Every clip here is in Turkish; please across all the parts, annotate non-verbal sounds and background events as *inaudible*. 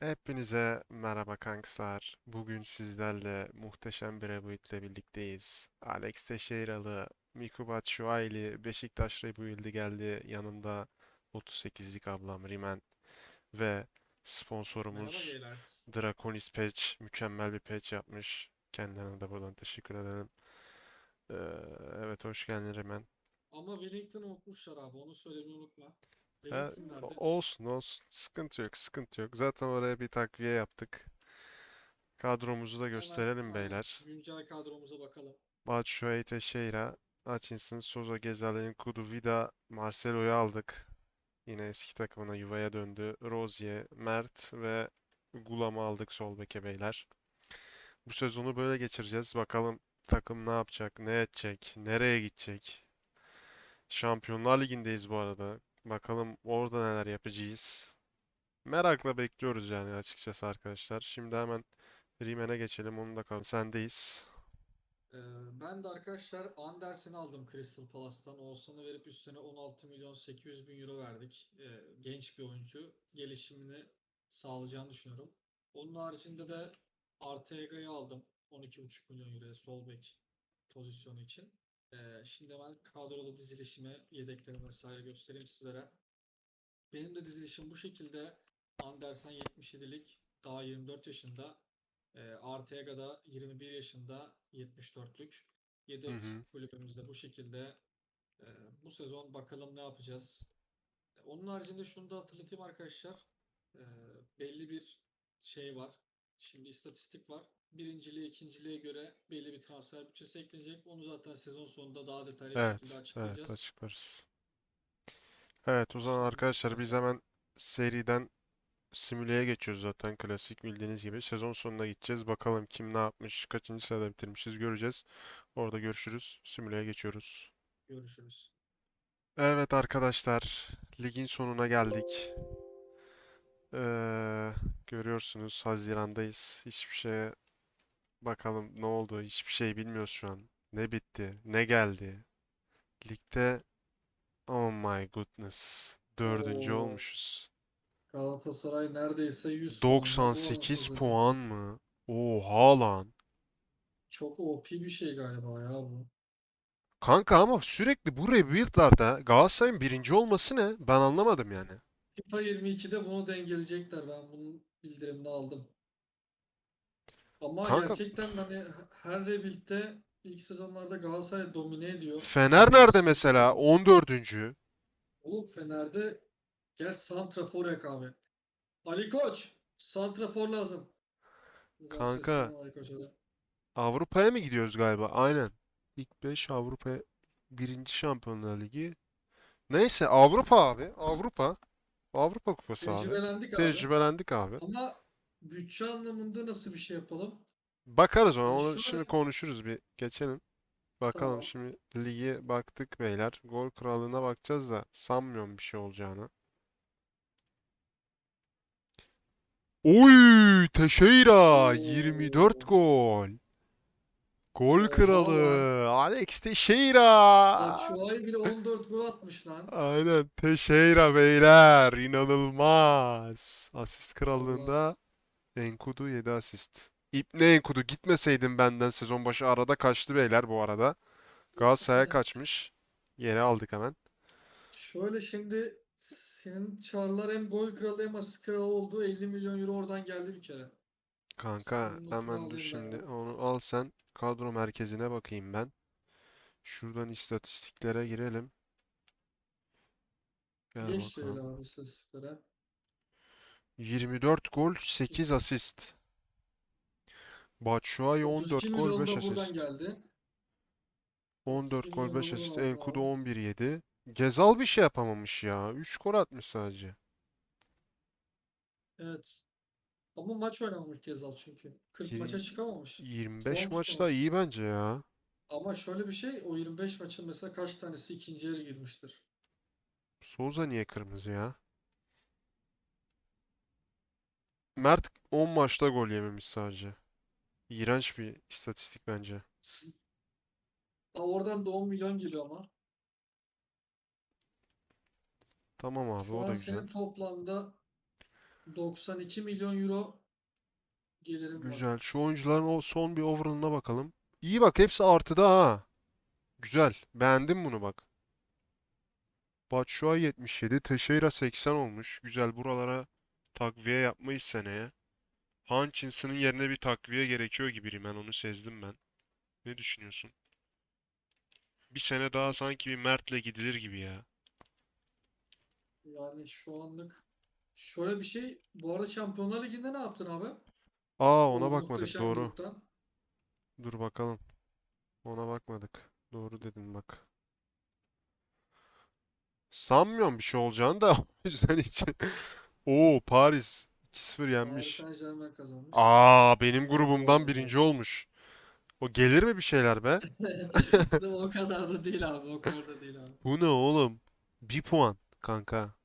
Hepinize merhaba kankslar. Bugün sizlerle muhteşem bir reboot ile birlikteyiz. Alex Teixeira'lı, Miku Batshuayi'li Beşiktaş rebuild'i geldi. Yanımda 38'lik ablam Rimen ve sponsorumuz. Draconis Patch mükemmel bir patch yapmış. Kendilerine de buradan teşekkür ederim. Ee, evet hoş geldin Rimen. Ama Wellington'ı unutmuşlar abi. Onu söylemeyi unutma. Ee, nerede? olsun olsun sıkıntı yok sıkıntı yok. Zaten oraya bir takviye yaptık. Kadromuzu da Hemen, gösterelim aynen, beyler. Güncel kadromuza bakalım. Batshuayi, Teixeira, Hutchinson, Souza, Gezal, Enkudu, Vida, Marcelo'yu aldık. Yine eski takımına Juve'ye döndü. Rozier, Mert ve Gulam'ı aldık sol beke beyler. Bu sezonu böyle geçireceğiz. Bakalım takım ne yapacak, ne edecek, nereye gidecek. Şampiyonlar Ligi'ndeyiz bu arada. Bakalım orada neler yapacağız. Merakla bekliyoruz yani açıkçası arkadaşlar. Şimdi hemen Rimen'e geçelim. Onun da kal- sendeyiz. Ee, ben de arkadaşlar Andersen'i aldım Crystal Palace'tan. Oğuzhan'ı verip üstüne 16 milyon 800 bin euro verdik. Ee, genç bir oyuncu. Gelişimini sağlayacağını düşünüyorum. Onun haricinde de Arteaga'yı aldım. 12,5 milyon euroya sol bek pozisyonu için. Ee, şimdi hemen kadroda dizilişimi, yedeklerimi vesaire göstereyim sizlere. Benim de dizilişim bu şekilde. Andersen 77'lik, daha 24 yaşında. E, Arteaga da 21 yaşında, 74'lük. Yedek hı. kulübümüzde bu şekilde. E, bu sezon bakalım ne yapacağız. Onun haricinde şunu da hatırlatayım arkadaşlar. E, belli bir şey var. Şimdi istatistik var. Birinciliğe, ikinciliğe göre belli bir transfer bütçesi eklenecek. Onu zaten sezon sonunda daha detaylı bir Evet, şekilde evet açıklayacağız. açıklarız. Evet, o zaman Şimdi arkadaşlar biz hemen seriden simüleye geçiyoruz zaten klasik bildiğiniz gibi. Sezon sonuna gideceğiz. Bakalım kim ne yapmış, kaçıncı sırada bitirmişiz göreceğiz. Orada görüşürüz. Simüleye geçiyoruz. Görüşürüz. Evet arkadaşlar, ligin sonuna geldik. Ee, görüyorsunuz Haziran'dayız. Hiçbir şeye bakalım ne oldu? Hiçbir şey bilmiyoruz şu an. Ne bitti? Ne geldi? Ligde oh my goodness. Dördüncü Oo. olmuşuz. Galatasaray neredeyse 100 puanda bu 98 anasını puan mı? Oha lan. Çok OP bir şey galiba ya bu. Kanka ama sürekli bu rebuild'larda Galatasaray'ın birinci olması ne? Ben anlamadım yani. FIFA 22'de bunu dengeleyecekler. Ben bunun bildirimini aldım. Ama Kanka- gerçekten hani her rebuild'de ilk sezonlarda Galatasaray domine ediyor. Fener nerede mesela? 14. Oğlum Fener'de gel santrafor rekabet. Ali Koç, santrafor lazım. Kanka. sesleniyorum Ali Koç'a da. Avrupa'ya mı gidiyoruz galiba? Aynen. İlk 5 Avrupa birinci Şampiyonlar Ligi. Neyse Avrupa abi. Avrupa. Avrupa Kupası abi. Tecrübelendik abi. Tecrübelendik abi. Ama bütçe anlamında nasıl bir şey yapalım? Bakarız ona. Onu şimdi konuşuruz bir. Geçelim. Bakalım Tamam. şimdi lige baktık beyler. Gol krallığına bakacağız da sanmıyorum bir şey olacağını. Oy! Teixeira 24 Oo. gol. Gol kralı Alex Teixeira. Batshuayi bile 14 gol atmış lan. Aynen Teixeira beyler inanılmaz. Asist krallığında Enkudu 7 asist. İbne Enkudu gitmeseydin benden sezon başı arada kaçtı beyler bu arada. Galatasaray'a kaçmış. Yere aldık hemen. Şöyle şimdi senin Çarlar hem gol kralı hem asist kralı olduğu 50 milyon euro oradan geldi bir kere. Kanka Senin notunu hemen dur alayım ben şimdi hemen. onu al sen kadro merkezine bakayım ben. Şuradan istatistiklere girelim. Gel Geç şöyle bakalım. abi istatistiklere. 24 gol 8 asist. Batshuayi 14 32 gol milyon 5 da buradan asist. geldi. 14 32 gol milyon da 5 buradan asist. aldım Enkudu abi. 11 7. Gezal bir şey yapamamış ya. 3 gol atmış sadece. Evet. Ama maç oynamamış Gezal çünkü. 40 maça Yirmi- çıkamamış. 25 Form maçta iyi bence ya. Ama şöyle bir şey o 25 maçın mesela kaç tanesi ikinci yarı girmiştir. Souza niye kırmızı ya? Mert 10 maçta gol yememiş sadece. İğrenç bir istatistik bence. Aa, oradan da 10 milyon geliyor ama. Tamam abi Şu o an da senin güzel. toplamda 92 milyon euro gelirim var. Güzel. Şu oyuncuların o son bir overall'ına bakalım. İyi bak hepsi artıda ha. Güzel. Beğendim bunu bak. Batshuayi 77, Teixeira 80 olmuş. Güzel buralara takviye yapmayız seneye. Hutchinson'ın yerine bir takviye gerekiyor gibi ben onu sezdim ben. Ne düşünüyorsun? Bir sene daha sanki bir Mert'le gidilir gibi ya. Yani şu anlık şöyle bir şey. Bu arada Şampiyonlar Ligi'nde ne yaptın abi? Aa O ona bakmadık muhteşem doğru. gruptan. Dur bakalım. Ona bakmadık. Doğru dedin bak. Sanmıyorum bir şey olacağını da *laughs* o yüzden hiç. Oo Paris 2-0 Paris yenmiş. Saint-Germain kazanmış. Aa benim grubumdan birinci olmuş. O gelir mi bir şeyler be? *laughs* O kadar da değil abi. O kadar da değil abi. Bu ne oğlum? Bir puan kanka.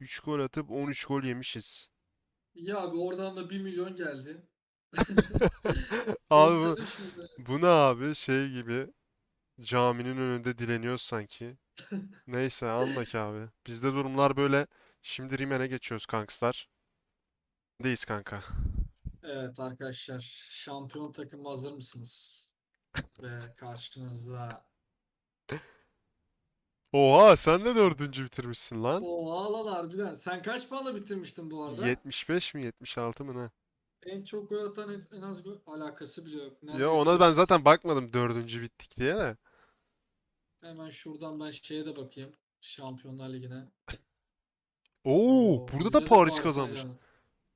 3 gol atıp 13 gol yemişiz. Ya abi oradan da 1 milyon geldi. *laughs* Abi bu, 93 milyon. bu ne abi? Şey gibi caminin önünde dileniyoruz sanki. *laughs* Neyse anla ki abi. Bizde durumlar böyle. Şimdi Rimen'e geçiyoruz kankslar. Deyiz kanka. Evet arkadaşlar. Şampiyon takım hazır mısınız? Ve karşınızda Oha sen de dördüncü bitirmişsin lan. o ağlan harbiden. Sen kaç puanla bitirmiştin bu arada? 75 mi 76 mı ne? En çok gol atan en- en az gol alakası bile yok. Ya Neredeyse ona ben zaten bakmadım dördüncü bittik diye de. Hemen şuradan ben şeye de bakayım. Şampiyonlar Ligi'ne. Oo burada bizde da de Paris kazanmış. Saint-Germain.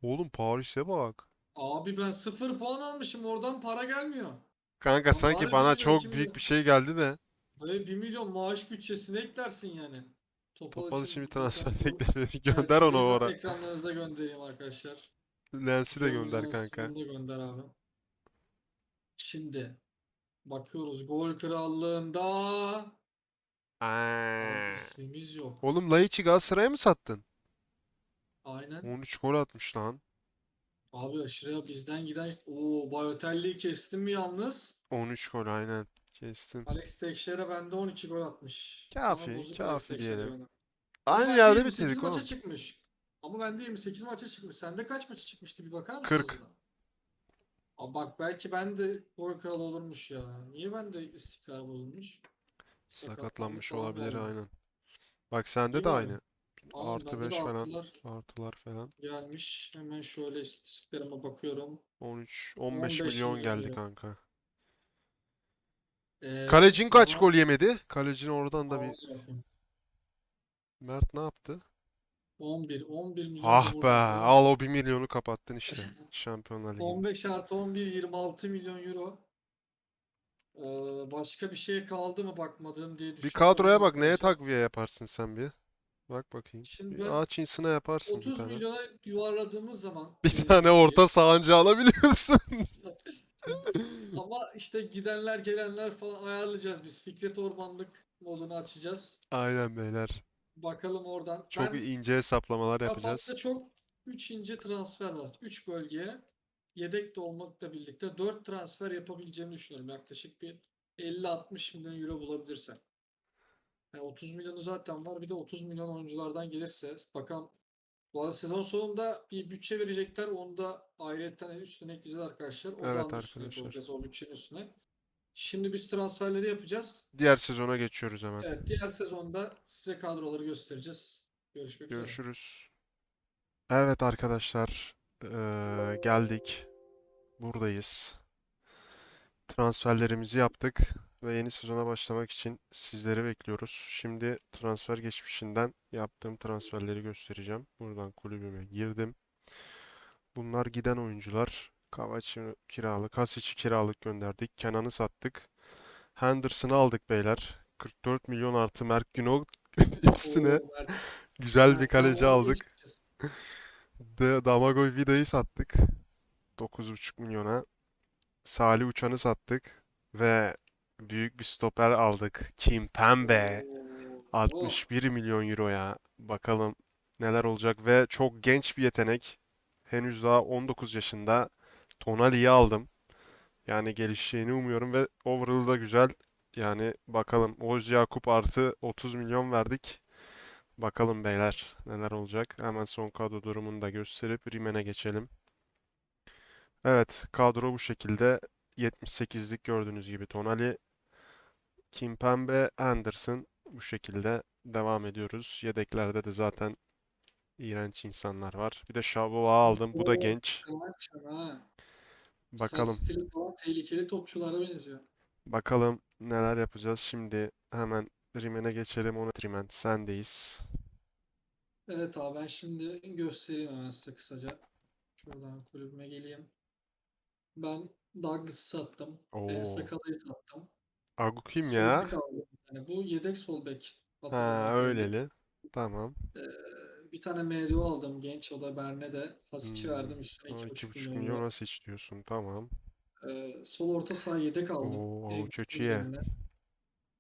Oğlum Paris'e bak. Abi ben 0 puan almışım. Oradan para gelmiyor. Kanka Lan sanki bana 1 milyon, 2 çok büyük bir şey geldi de. Dayı 1 milyon maaş bütçesine eklersin yani. Topal Topal için bir transfer teklifi gönder onu o de ara. ekranlarınızda göndereyim arkadaşlar. Lens'i de gönder kanka. bunu da gönder abi. Şimdi bakıyoruz gol krallığında Aa. ismimiz yok. Oğlum Laiç'i Galatasaray'a mı sattın? Aynen. 13 gol atmış lan. Abi şuraya bizden giden o Balotelli'yi kestim mi yalnız? 13 gol aynen. Kestim. Alex Teixeira bende 12 gol atmış. Kafi, Ama bozuk Alex kafi Teixeira diyelim. bende. Ama Aynı bende yerde 28 bitirdik maça oğlum. çıkmış. Ama bende 28 maça çıkmış. Sende kaç maça çıkmıştı bir bakar 40. mısınız da? Aa, bak belki ben de gol kralı olurmuş ya. Niye bende istikrar bozulmuş? Sakatlanmış falan olabilir galiba. aynen. Bak sende de bari. aynı. Aynen Artı bende 5 de falan. artılar Artılar falan. gelmiş. Hemen şöyle istatistiklerime bakıyorum. 13, 15 15 milyon milyon geldi euro. kanka. Ee, Kalecin kaç gol yemedi? Kalecin oradan da bir... Mert ne yaptı? 11. 11 milyon Ah be, al o 1 milyonu kapattın işte. *laughs* Şampiyonlar Ligi'nde. 15 artı 11 26 milyon euro. Ee, başka bir şeye kaldı mı bakmadığım diye Bir düşünüyorum kadroya bak neye takviye yaparsın sen bir. Bak bakayım. Şimdi Bir ben Hutchinson'a yaparsın bir 30 tane. milyona yuvarladığımız zaman Bir gelecek tane orta sahancı alabiliyorsun. *laughs* Ama işte gidenler gelenler falan ayarlayacağız biz. Fikret Ormanlık modunu açacağız. Aynen beyler. Bakalım oradan. Çok Ben ince hesaplamalar yapacağız. kafamda çok 3 ince transfer var. 3 bölgeye yedek de olmakla birlikte 4 transfer yapabileceğimi düşünüyorum. Yaklaşık bir 50-60 milyon euro bulabilirsem. Yani 30 milyonu zaten var. Bir de 30 milyon oyunculardan gelirse bakalım bu arada sezon sonunda bir bütçe verecekler. Onu da ayrıyetten üstüne ekleyeceğiz arkadaşlar. O Evet zaman üstüne koyacağız o bütçenin üstüne. Şimdi biz transferleri yapacağız. Diğer sezona geçiyoruz hemen. Evet, diğer sezonda size kadroları göstereceğiz. Görüşmek üzere. Görüşürüz. Evet arkadaşlar, eee, geldik. Buradayız. Transferlerimizi yaptık ve yeni sezona başlamak için sizleri bekliyoruz. Şimdi transfer geçmişinden yaptığım transferleri göstereceğim. Buradan kulübüme girdim. Bunlar giden oyuncular. Kavaçı kiralık, Hasic'i kiralık gönderdik. Kenan'ı sattık. Henderson'ı aldık beyler. 44 milyon artı Mert Günok *laughs* Mert- güzel bir kaleci aldık. *laughs* De Damagoy Vida'yı sattık. 9,5 milyona. Salih Uçan'ı sattık. Ve büyük bir stoper aldık. Kimpembe. Oo, 61 milyon euroya. Bakalım neler olacak. Ve çok genç bir yetenek. Henüz daha 19 yaşında. Tonali'yi aldım. Yani gelişeceğini umuyorum ve overall da güzel. Yani bakalım. Oğuz Yakup artı 30 milyon verdik. Bakalım beyler neler olacak. Hemen son kadro durumunu da gösterip Rimen'e geçelim. Evet kadro bu şekilde. 78'lik gördüğünüz gibi Tonali, Kimpembe, Anderson bu şekilde devam ediyoruz. Yedeklerde de zaten iğrenç insanlar var. Bir de Şaboa aldım. Bu da genç. Bakalım. Saç stili falan tehlikeli topçulara benziyor. Bakalım neler yapacağız. Şimdi hemen Rimen'e geçelim. Onu Rimen sendeyiz. Evet abi ben şimdi göstereyim hemen size kısaca. Şuradan kulübüme geleyim. Ben Douglas'ı sattım. El Oo. Sakala'yı sattım. Agu kim Sol ya? Yani bu yedek sol bek Ha öyleli. Tamam. Ee, bir tane MDO aldım genç o da Berne'de. Hasic'i Hmm. verdim üstüne o 2,5 2,5 milyon milyon euro. nasıl iç diyorsun? Tamam. Ee, sol orta saha yedek aldım. Oo Egü'nün Avuçoçi'ye. yerine.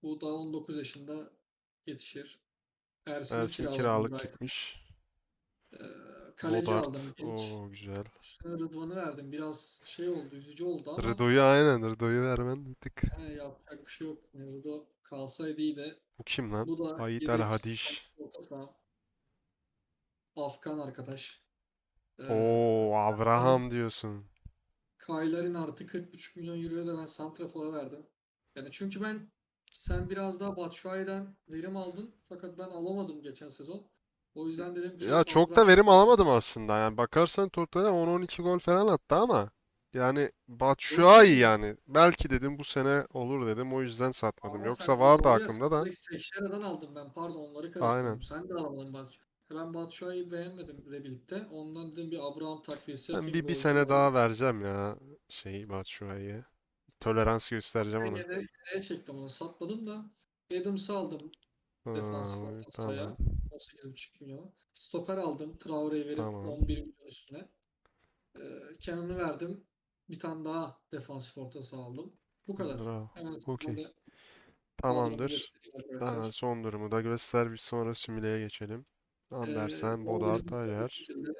Bu da 19 yaşında yetişir. Ersin'i Ersin kiraladım kiralık Brighton. gitmiş. Ee, kaleci Bodart. aldım genç. Oo güzel. Rıdvan'ı verdim. Biraz şey oldu, üzücü oldu ama Rıdo'yu aynen. Rıdo'yu vermen bir tık. he, yapacak bir şey yok. Yani Rıdvan kalsaydı iyiydi. Bu kim lan? Bu da El yedek Hadiş. orta saha. Afgan arkadaş. Ee, Oo Abraham diyorsun. Kyler'in artı 40,5 milyon euroya da ben Santrafor'a verdim. Yani çünkü ben sen biraz daha Batshuayi'den verim aldın fakat ben alamadım geçen sezon. O yüzden dedim ki Ya çok da verim alamadım aslında. Yani bakarsan Tottenham 10-12 gol falan attı ama yani Batshuayi yani. Belki dedim bu sene olur dedim. O yüzden satmadım. Ama Yoksa sen vardı ya aklımda da. Alex Teixeira'dan aldım ben pardon onları Aynen. karıştırdım. Sen de alamadın Batshuayi. Ben Batshuayi'yi beğenmedim Rebuild'de. Ondan dedim bir Abraham takviyesi Ben yapayım bir, bir sene daha vereceğim ya şeyi Batshuayi'ye. Tolerans göstereceğim ona. yedeğe çektim onu satmadım da. Adams'ı aldım defansif Aa, orta tamam. Sahaya 18,5 milyon. Stoper aldım Traore'yi verip Tamam. 11 milyon üstüne. Ee, Kenan'ı verdim. Bir tane daha defansif orta saha aldım. Bu kadar. Bravo. Hemen Okey. Tamamdır. arkadaşlar. son durumu da göster. Bir sonra simüleye geçelim. Ee, Andersen, Bodart, 11 milyon bu Ayer. şekilde.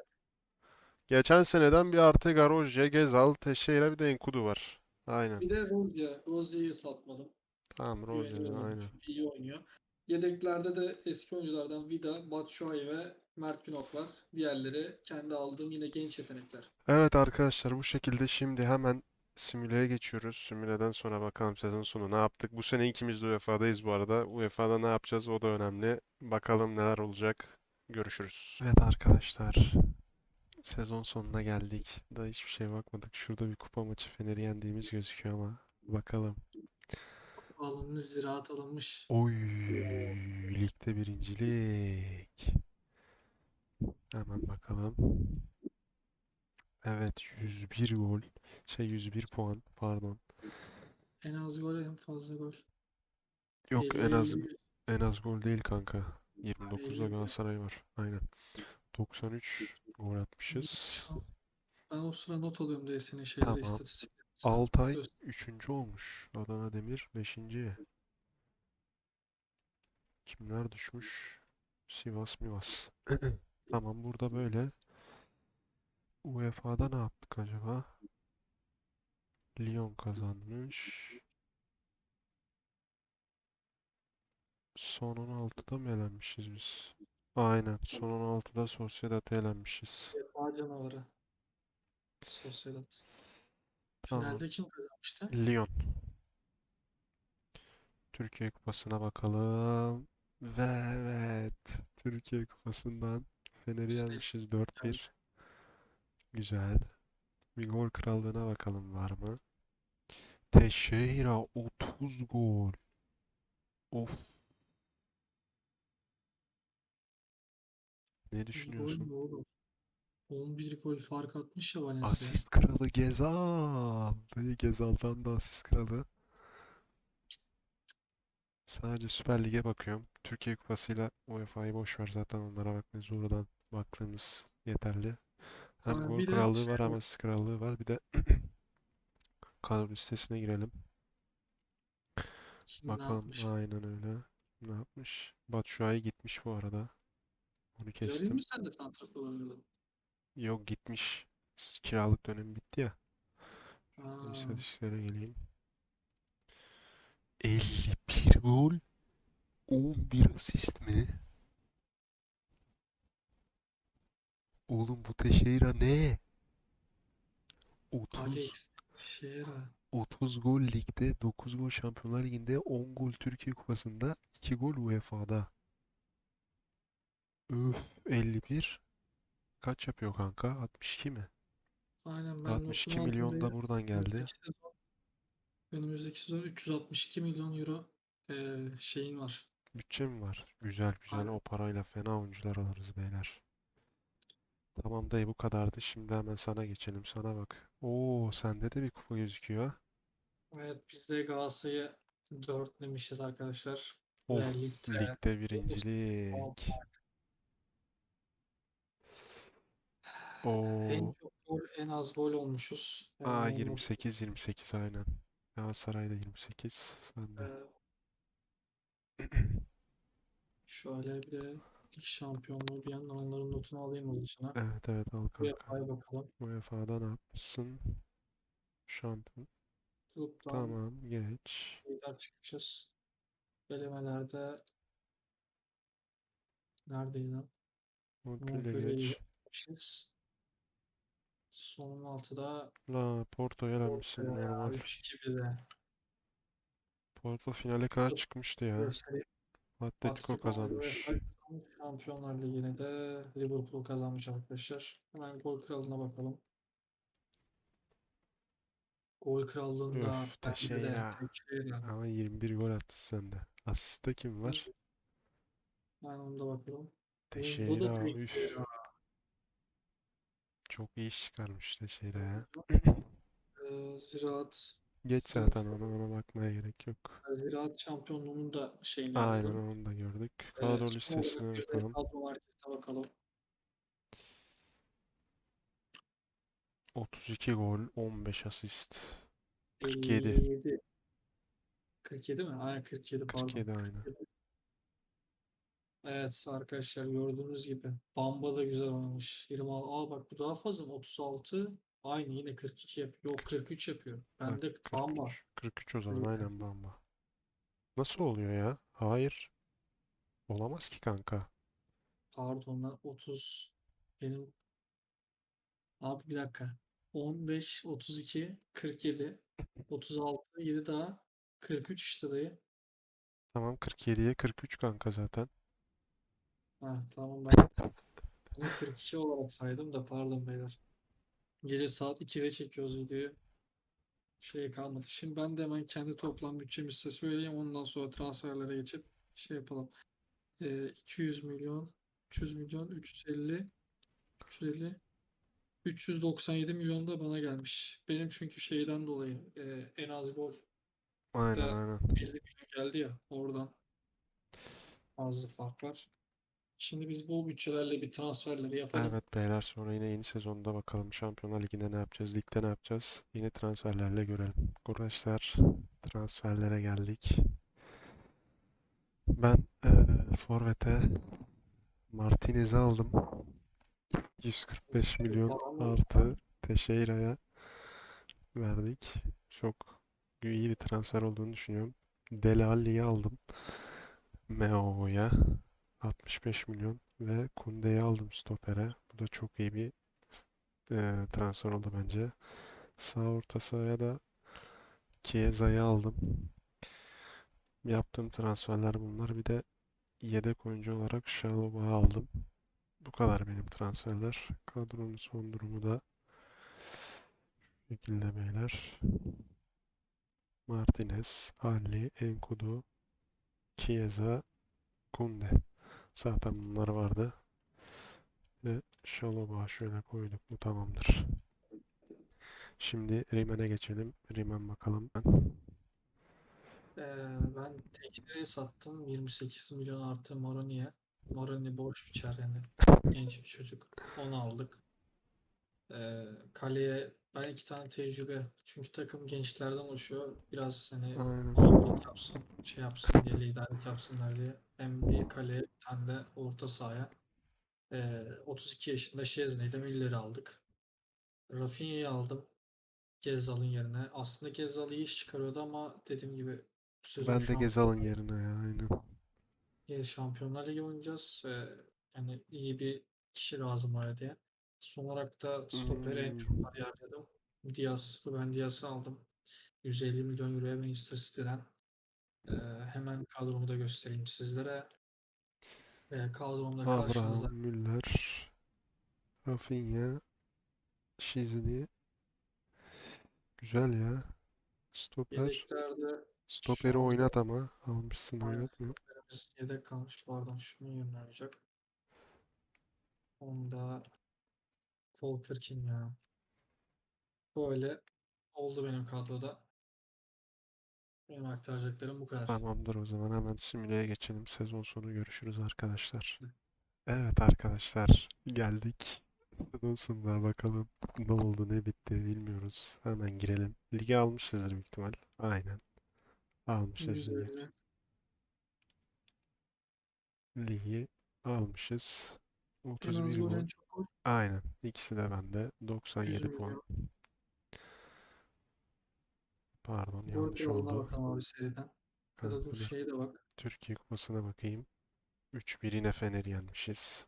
Geçen seneden bir Ortega, Rozier, Gezal, Teixeira bir de Enkudu var. Aynen. Bir de Rozier. Rozier'i satmadım. Tamam Güveniyorum ona aynen. çünkü iyi oynuyor. Yedeklerde de eski oyunculardan Vida, Batshuayi ve Mert Günok var. Diğerleri kendi aldığım yine genç yetenekler. Evet arkadaşlar bu şekilde şimdi hemen simüleye geçiyoruz. Simüleden sonra bakalım sezon sonu ne yaptık. Bu sene ikimiz de UEFA'dayız bu arada. UEFA'da ne yapacağız o da önemli. Bakalım neler olacak. Görüşürüz. Evet arkadaşlar. Sezon sonuna geldik. Daha hiçbir şeye bakmadık. Şurada bir kupa maçı Fener'i yendiğimiz gözüküyor ama. Bakalım. Alınmış, ziraat alınmış. Oy, ligde birincilik. Hemen bakalım. Evet, 101 gol. Şey 101 puan, pardon. En az gol, en fazla gol. Yok en 50, az 50, en az gol değil kanka. 29'da 50. Galatasaray var. Aynen. 93 gol atmışız. Ben o sıra not alıyorum diye senin şeyleri Tamam. istatistikleri. Altay göster. 3. olmuş. Adana Demir 5. Kimler düşmüş? Sivas Mivas. *clears throat* Tamam burada böyle. UEFA'da ne yaptık acaba? Lyon kazanmış. Son 16'da mı elenmişiz biz? Aynen. Son 16'da Sociedad'a elenmişiz. Vefa canavarı. Sociedad. Tamam. Finalde kim kazanmıştı? Lyon. Türkiye Kupası'na bakalım. Ve evet. Türkiye Kupası'ndan Fener'i Güzel. yenmişiz 4-1. Güzel. Bir gol krallığına bakalım var mı? Teixeira 30 gol. Of. Ne Gol düşünüyorsun? mü oğlum? 11 gol fark atmış ya Valencia. Asist kralı Gezal. Gezal'dan da asist kralı. Sadece Süper Lig'e bakıyorum. Türkiye Kupası'yla UEFA'yı boş ver zaten onlara bakmayız. Oradan baktığımız yeterli. Hem Aa, gol bir de krallığı şey var hem var. asist krallığı var. Bir de *clears throat* kadro listesine girelim. Kim ne Bakalım. yapmış? Aynen öyle. Ne yapmış? Batshuayi gitmiş bu arada. Onu Göreyim kestim. mi sen de santrafor oynadın? Yok gitmiş. Kiralık dönemi bitti ya. Aa, İstatistiklere geleyim. 51 gol, 11 asist mi? Oğlum bu Teixeira ne? 30 Alex Shearer. 30 gol ligde, 9 gol Şampiyonlar Ligi'nde, 10 gol Türkiye Kupası'nda, 2 gol UEFA'da. Öf 51. Kaç yapıyor kanka? 62 mi? Aynen ben 62 notunu milyon da buradan geldi. Önümüzdeki sezon, önümüzdeki sezon 362 milyon euro eee, şeyin var. Bütçe mi var? Güzel güzel Aynen. o parayla fena oyuncular alırız beyler. Tamam dayı bu kadardı. Şimdi hemen sana geçelim. Sana bak. Oo sende de bir kupa gözüküyor. Evet biz de Galatasaray'ı dörtlemişiz arkadaşlar. Of Ve ligde ligde 38 birincilik. en Oo. çok gol en az gol olmuşuz. Ee, Aa onu 28 28 aynen. Galatasaray'da 28. Sende. Ee, şöyle bir de lig şampiyonluğu bir yandan onların notunu alayım o dışına. Evet evet al kanka. UEFA'ya bakalım. UEFA'da ne yapmışsın? Şampiyon. Gruptan Tamam geç. lider çıkmışız. Elemelerde neredeydi? Montpellier Montpellier'i geç. Son altıda La Porto'ya elenmişsin Porto'ya ya normal. 3-2 bize. Porto finale kadar çıkmıştı ya. göstereyim. Atletico Atletico kazanmış. Madrid kazanmış. Şampiyonlar Ligi'ne de Liverpool kazanmış arkadaşlar. Hemen gol kralına bakalım. Gol krallığında Öf bende de Teixeira. Teixeira. Ama 21 gol atmış sende. Asiste kim var? Ben ona da bakalım. Bu da Teixeira. Üf. Teixeira. Çok iyi iş çıkarmış Teixeira ya. *laughs* Ee, Ziraat Geç Ziraat, zaten ona, ona bakmaya gerek yok. Ziraat şampiyonluğunun da şeyini Aynen yazdım. onu da gördük. Ee, Kadro son listesine olarak bir de bakalım. kadro bakalım. 32 gol, 15 asist. 47. 57. 47 mi? Aynen 47 pardon. 47 aynı. 47. Evet arkadaşlar gördüğünüz gibi Bamba da güzel oynamış. 26. Aa bak bu daha fazla mı? 36. Aynı yine 42 yapıyor. Yok 43 yapıyor. Bende Bamba. 43. 43 o zaman Öyle. aynen Bamba. Nasıl oluyor ya? Hayır. Olamaz ki kanka. Pardon lan 30. Benim abi bir dakika. 15, 32, 47, 36, 7 daha 43 işte dayı. Tamam 47'ye 43 kanka zaten. Ha, tamam ben bunu 42 olarak saydım da pardon beyler. Gece saat 2'de çekiyoruz videoyu. Şey kalmadı. Şimdi ben de hemen kendi toplam bütçemi size söyleyeyim. Ondan sonra transferlere geçip şey yapalım. Ee, 200 milyon, 300 milyon, 350, 350, 397 milyon da bana gelmiş. Benim çünkü şeyden dolayı e, en az gol Aynen aynen. 50 milyon geldi ya oradan az fark var. Şimdi biz bu bütçelerle bir transferleri yapalım. Evet beyler sonra yine yeni sezonda bakalım Şampiyonlar Ligi'nde ne yapacağız, ligde ne yapacağız. Yeni transferlerle görelim. Arkadaşlar transferlere geldik. Ben eee Forvet'e Martinez'i aldım. 145 milyon artı Teixeira'ya verdik. Çok iyi bir transfer olduğunu düşünüyorum. Dele Alli'yi aldım. Meo'ya 65 milyon ve Kunde'yi aldım stopere. Bu da çok iyi bir e, transfer oldu bence. Sağ orta sahaya da Chiesa'yı aldım. Yaptığım transferler bunlar. Bir de yedek oyuncu olarak Şaloba'yı aldım. Bu kadar benim transferler. Kadronun son durumu da şu şekilde beyler. Martinez, Ali, Enkudu, Chiesa, Kunde. Zaten bunlar vardı. Ve Şaloba şöyle koyduk. Bu tamamdır. Şimdi Rimen'e geçelim. Rimen bakalım. Ee, ben Teixeira'yı sattım 28 milyon artı Moroni'ye. Moroni borç biçer yani genç bir çocuk. Onu aldık. Ee, kaleye ben iki tane tecrübe çünkü takım gençlerden oluşuyor. Biraz hani Aynen. abilik yapsın, şey yapsın diye liderlik yapsınlar diye. Hem bir kaleye bir tane de orta sahaya. Ee, 32 yaşında Şezne ile Müller'i aldık. Rafinha'yı aldım. Gezzal'ın yerine. Aslında Gezzal iyi iş çıkarıyordu ama dediğim gibi bu sezon Ben de şampiyon- Gezal'ın yerine ya. Aynen. Şampiyonlar Ligi oynayacağız. Ee, yani iyi bir kişi lazım oraya diye. Son olarak da stopere en çok Hmm. para harcadım. Diaz, Ruben Diaz'ı aldım. 150 milyon euroya Manchester City'den. Ee, hemen kadromu da göstereyim sizlere. Ee, kadromda karşınızda Abraham, Müller, Rafinha, Şizni. Güzel ya. Stoper. yedeklerde Stoperi anda- oynat ama. Almışsın Aynen. oynatmıyor. stoperimiz yedek kalmış. Pardon yerine oynayacak. Onda Volker kim ya? Böyle oldu benim kadroda. Benim aktaracaklarım bu kadar. Tamamdır o zaman hemen simüleye geçelim. Sezon sonu görüşürüz arkadaşlar. Evet arkadaşlar geldik. Sezon sonuna bakalım ne oldu ne bitti bilmiyoruz. Hemen girelim. Ligi almışızdır büyük ihtimal. Aynen. Almışız ligi. 150. Ligi almışız. En 31 az gol gol. en çok gol. Aynen. İkisi de bende. 97 100 puan. Pardon Gol yanlış kralına oldu. bakalım abi seriden. Ya da dur bir şeye de bak. Türkiye Kupası'na bakayım. 3-1 yine Fener'i yenmişiz.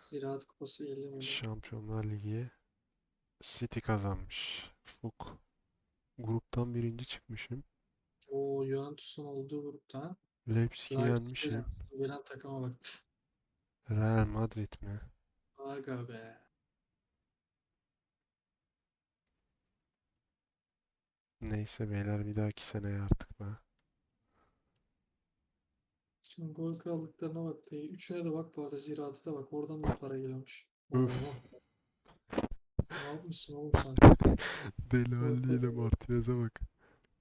Ziraat Kupası 50 milyon. Şampiyonlar Ligi City kazanmış. Fuk. Gruptan birinci çıkmışım. O Juventus'un olduğu gruptan Leipzig'i yenmişim. gelen takıma baktı. Real Madrid mi? Aga be. Neyse beyler bir dahaki seneye artık be. Şimdi gol krallıklarına bak diye. Üçüne de bak bu arada Ziraat'a da bak. Oradan da para geliyormuş. Öf. Ne yapmışsın oğlum sen? *laughs* Deli Alli ile. Martinez'e bak.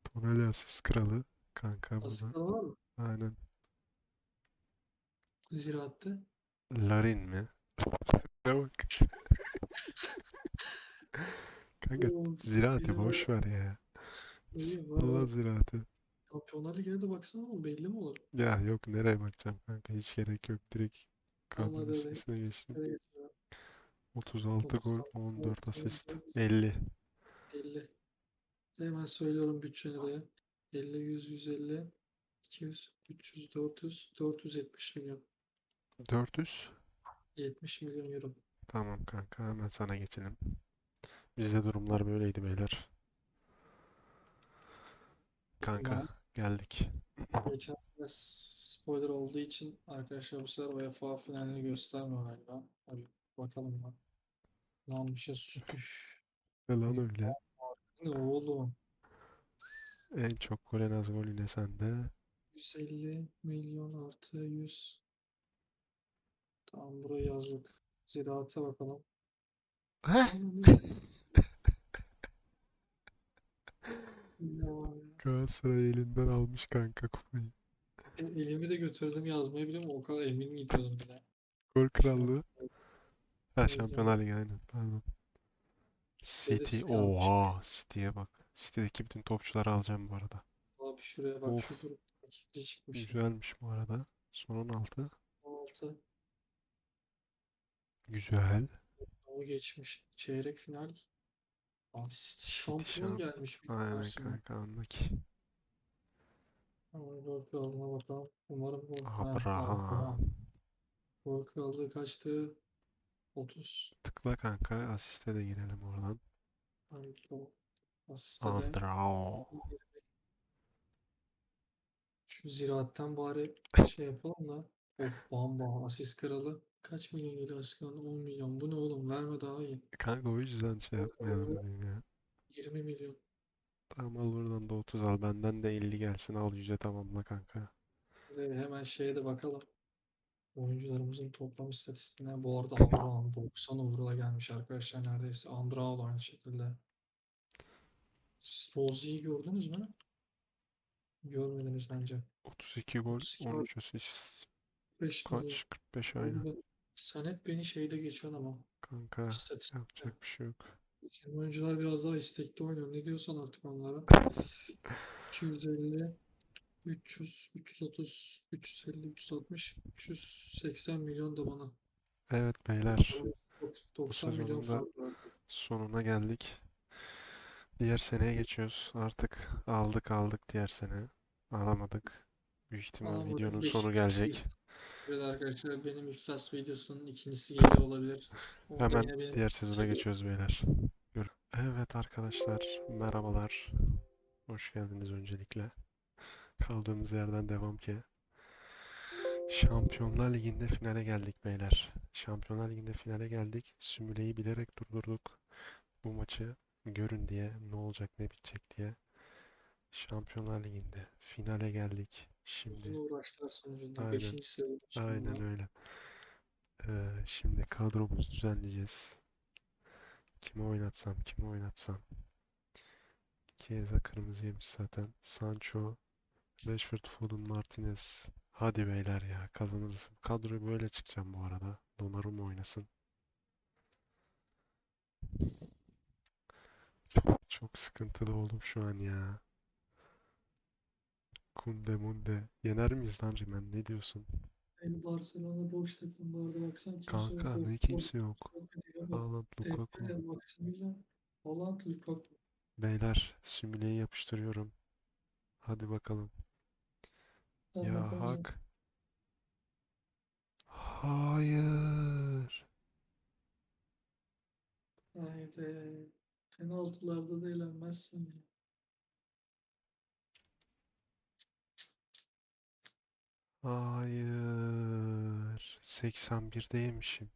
Tonali asist kralı. Kanka burada. Aslında var mı? Aynen. Ziraat'ta. Larin mi? *laughs* Ne bak. *laughs* Kanka Oo, Ziraat'i bizim boş ver ya. İyi, Allah var. Ziraat'i. Şampiyonlar Ligi'ne de baksana oğlum belli mi olur? Ya yok nereye bakacağım kanka hiç gerek yok direkt kadro hadi. listesine geçtim. Nereye geçiyor? 36 gol 36, 14 asist 34. 50. 50. Hemen söylüyorum bütçeni de. 50, 100, 150, 200, 300, 400, 470 milyon. 400. 70 milyon euro. Tamam kanka hemen sana geçelim. Bizde durumlar böyleydi beyler. Kanka Tamam. geldik. Geçen sene spoiler olduğu için arkadaşlar bu sefer UEFA finalini göstermiyor galiba. Hadi bakalım lan. Ne yapmışız? Üf, Ne lan öyle? Ne oğlum? En çok gol en az gol yine sende. 150 milyon artı 100. Tamam burayı yazdık. Ziraate bakalım. *laughs* Ya, Galatasaray elinden almış kanka kupayı. elimi de götürdüm yazmayı biliyor musun? O kadar emin gidiyordum bile. Gol krallığı. Ha Şampiyonlar Ligi aynen pardon. City oha City'ye bak. City'deki bütün topçuları alacağım bu arada. Abi şuraya bak Of. şu grup çıkmış. Güzelmiş bu arada. Son 16. 16. Güzel. O geçmiş. Çeyrek final. Abi şampiyon şamp- gelmiş bir de Aynen karşıma. kanka anlak. Ama gol krallığına bakalım. Umarım gol. Ha, Abraham. Abraham. Gol krallığı kaçtı? 30. Tıkla kanka asiste de girelim oradan. Hangi o? Asiste de. Andrao. Şu ziraatten bari şey yapalım da. Of bamba asist kralı. Kaç milyon geliyor kralı? 10 milyon. Bu ne oğlum? Verme daha iyi. Kanka o yüzden şey yapmayalım dedim ya. 20 milyon. Tamam al buradan da 30 al. Benden de 50 gelsin al yüce tamamla kanka. Ve hemen şeye de bakalım. Oyuncularımızın toplam istatistiğine. Bu arada Abraham 90 overall'a gelmiş arkadaşlar neredeyse. Andrao da aynı şekilde. Siz Rozier'i gördünüz mü? Görmediniz bence. 32 gol 32 gol. 13 asist. 5 milyon. Kaç? 45 Oğlum aynen. ben- Sen hep beni şeyde geçiyorsun ama. Kanka İstatistikte. yapacak bir şey yok. Senin oyuncular biraz daha istekli oynuyor. Ne diyorsan artık onlara. 250, 300, 330, 350, 360, 380 milyon da bana. Evet beyler 90 milyon var. sonuna geldik. Diğer seneye geçiyoruz. Artık aldık aldık diğer sene. Alamadık. Büyük ihtimal Alamadık, videonun sonu gelecek. Evet arkadaşlar benim iflas videosunun ikincisi geliyor olabilir. Onda Hemen benim diğer sezona geçiyoruz beyler. Gör- Evet arkadaşlar, merhabalar. Hoş geldiniz öncelikle. Kaldığımız yerden devam ki. Şampiyonlar Ligi'nde finale geldik beyler. Şampiyonlar Ligi'nde finale geldik. Sümüleyi bilerek durdurduk. Bu maçı görün diye, ne olacak ne bitecek diye. Şampiyonlar Ligi'nde finale geldik. Şimdi Uzun uğraşlar sonucunda Aynen. 5. sezon Aynen öyle. Ee, şimdi kadromuzu düzenleyeceğiz. Kimi oynatsam, kimi oynatsam. Chiesa kırmızı yemiş zaten. Sancho, Rashford, Foden, Martinez. Hadi beyler ya kazanırız. Kadroyu böyle çıkacağım bu arada. Donnarumma oynasın. Çok, çok sıkıntılı oldum şu an ya. Kunde munde. Yener miyiz lan Rimen? Ne diyorsun? Benim Barcelona boş takım vardı baksan kimse Kanka yok. ne kimse yok. Haaland, Lukaku. Dembele, Maximilian, Haaland, Lukaku. Beyler sümüleyi yapıştırıyorum. Hadi bakalım. Sen Ya bakalım. hak. Hayır. Haydi. Penaltılarda da eğlenmezsin ya. Hayır. 81'de yemişim.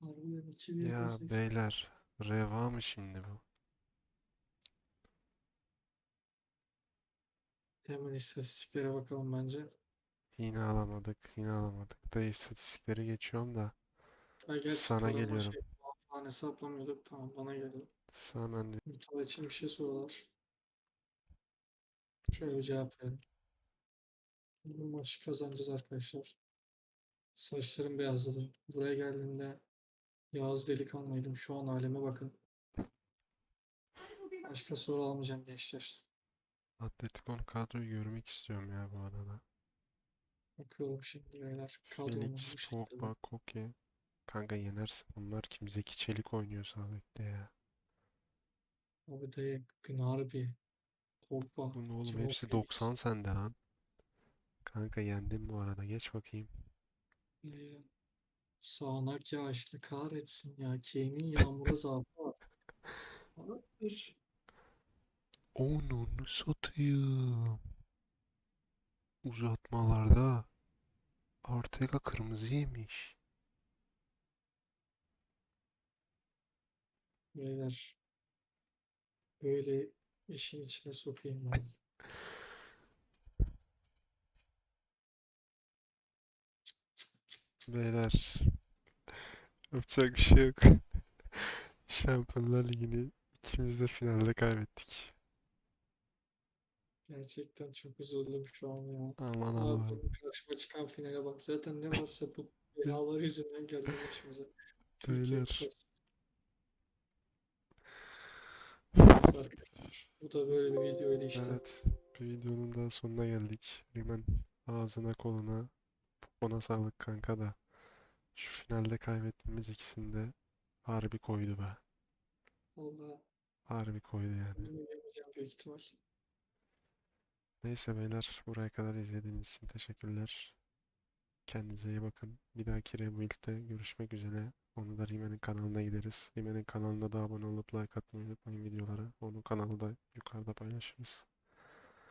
Harbiden 2-1 Ya beyler. Reva mı şimdi bu? Hemen istatistiklere bakalım bence. Yine alamadık. Yine alamadık. Da istatistikleri geçiyorum da. Ha, gerçi Sana geliyorum. Şey, falan hesaplamıyorduk. Tamam bana geldi. Sana ne? Mutlaka için bir şey soruyorlar. Şöyle bir cevap verelim. Bu maçı kazanacağız arkadaşlar. Saçlarım beyazladı. Buraya geldiğimde Yağız delikanlıydım. Şu an halime bakın. Başka soru almayacağım gençler. Atletico'nun kadroyu görmek istiyorum ya bu arada. Bakıyorum şimdi beyler. Kadromuz Felix, bu şekilde. Pogba, Koke. Kanka yenersin. Bunlar kim? Zeki Çelik oynuyor sağ bekte ya. Abi de Gnarby, Ne oğlum? Joao Hepsi Felix. 90 sende lan. Kanka yendim bu arada. Geç bakayım. Ee, sağanak yağışlı kahretsin ya. Kane'in yağmura *laughs* zaafı var. Hayır. Onu satayım. Uzatmalarda Ortega kırmızı yemiş. Beyler. Böyle işin içine sokayım ben. Beyler yapacak bir şey yok. *laughs* Şampiyonlar Ligi'ni ikimiz de finalde kaybettik. Gerçekten çok üzüldüm şu an ya. Aman Allah'ım. karşıma çıkan finale bak. Zaten ne varsa bu belalar yüzünden geldi başımıza. Türkiye Beyler. Kupası. Neyse arkadaşlar. Bu da böyle bir videoydu işte. Evet, bir videonun daha sonuna geldik. Rimen ağzına koluna, popona sağlık kanka da. Şu finalde kaybettiğimiz ikisini de harbi koydu be. Vallahi Harbi koydu yani. yemeyeceğim büyük ihtimal. Neyse beyler, buraya kadar izlediğiniz için teşekkürler. Kendinize iyi bakın. Bir dahaki Rebuild'de görüşmek üzere. Onu da Rimen'in kanalına gideriz. Rimen'in kanalına da abone olup like atmayı unutmayın videolara. Onun kanalı da yukarıda paylaşırız.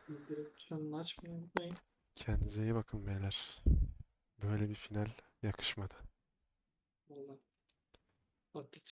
Bildirim tuşunu açmayı unutmayın. Kendinize iyi bakın beyler. Böyle bir final yakışmadı. Vallahi.